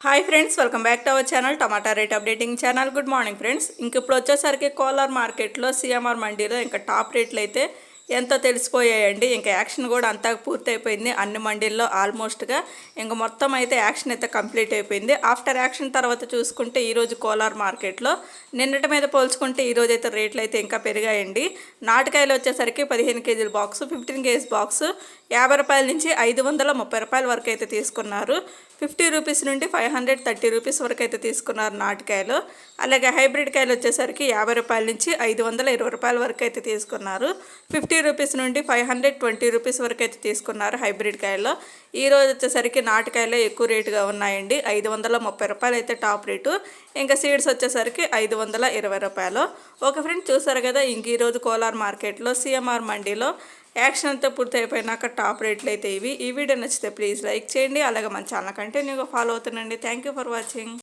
Hi friends welcome back to our channel tomato rate updating channel good morning friends ఇంక ఇప్పుడు వచ్చేసరికి కోలార్ మార్కెట్లో CMR మండీలో ఇంకా టాప్ రేట్లు అయితే ఎంతో తెలిసిపోయాయండి. ఇంకా యాక్షన్ కూడా అంతా పూర్తయిపోయింది. అన్ని మండీల్లో ఆల్మోస్ట్గా ఇంకా మొత్తం అయితే యాక్షన్ అయితే కంప్లీట్ అయిపోయింది. ఆఫ్టర్ యాక్షన్ తర్వాత చూసుకుంటే ఈరోజు కోలార్ మార్కెట్లో నిన్నటి మీద పోల్చుకుంటే ఈరోజు అయితే రేట్లు అయితే ఇంకా పెరిగాయండి. నాటుకాయలు వచ్చేసరికి పదిహేను కేజీల బాక్స్ ఫిఫ్టీన్ కేజీ బాక్స్ యాభై రూపాయల నుంచి ఐదు వందల ముప్పై రూపాయల వరకు అయితే తీసుకున్నారు. ఫిఫ్టీ రూపీస్ నుండి ఫైవ్ హండ్రెడ్ థర్టీ రూపీస్ వరకు అయితే తీసుకున్నారు నాటుకాయలు. అలాగే హైబ్రిడ్ కాయలు వచ్చేసరికి యాభై రూపాయల నుంచి ఐదు వందల ఇరవై రూపాయల వరకు అయితే తీసుకున్నారు. ఫిఫ్టీ రూపీస్ నుండి ఫైవ్ హండ్రెడ్ ట్వంటీ రూపీస్ వరకు అయితే తీసుకున్నారు హైబ్రిడ్ కాయలు ఈ రోజు వచ్చేసరికి నాటికాయలే ఎక్కువ రేటుగా ఉన్నాయండి. ఐదు వందల ముప్పై రూపాయలు అయితే టాప్ రేటు. ఇంకా సీడ్స్ వచ్చేసరికి ఐదు వందల ఇరవై రూపాయలు. ఒక ఫ్రెండ్ చూసారు కదా ఇంక ఈరోజు కోలార్ మార్కెట్లో సిఎంఆర్ మండీలో యాక్షన్ అంతా పూర్తి అయిపోయినాక టాప్ రేట్లు అయితే ఇవి. ఈ వీడియో నచ్చితే ప్లీజ్ లైక్ చేయండి. అలాగే మన ఛానల్ కంటిన్యూగా follow అవుతుండండి. Thank you for watching.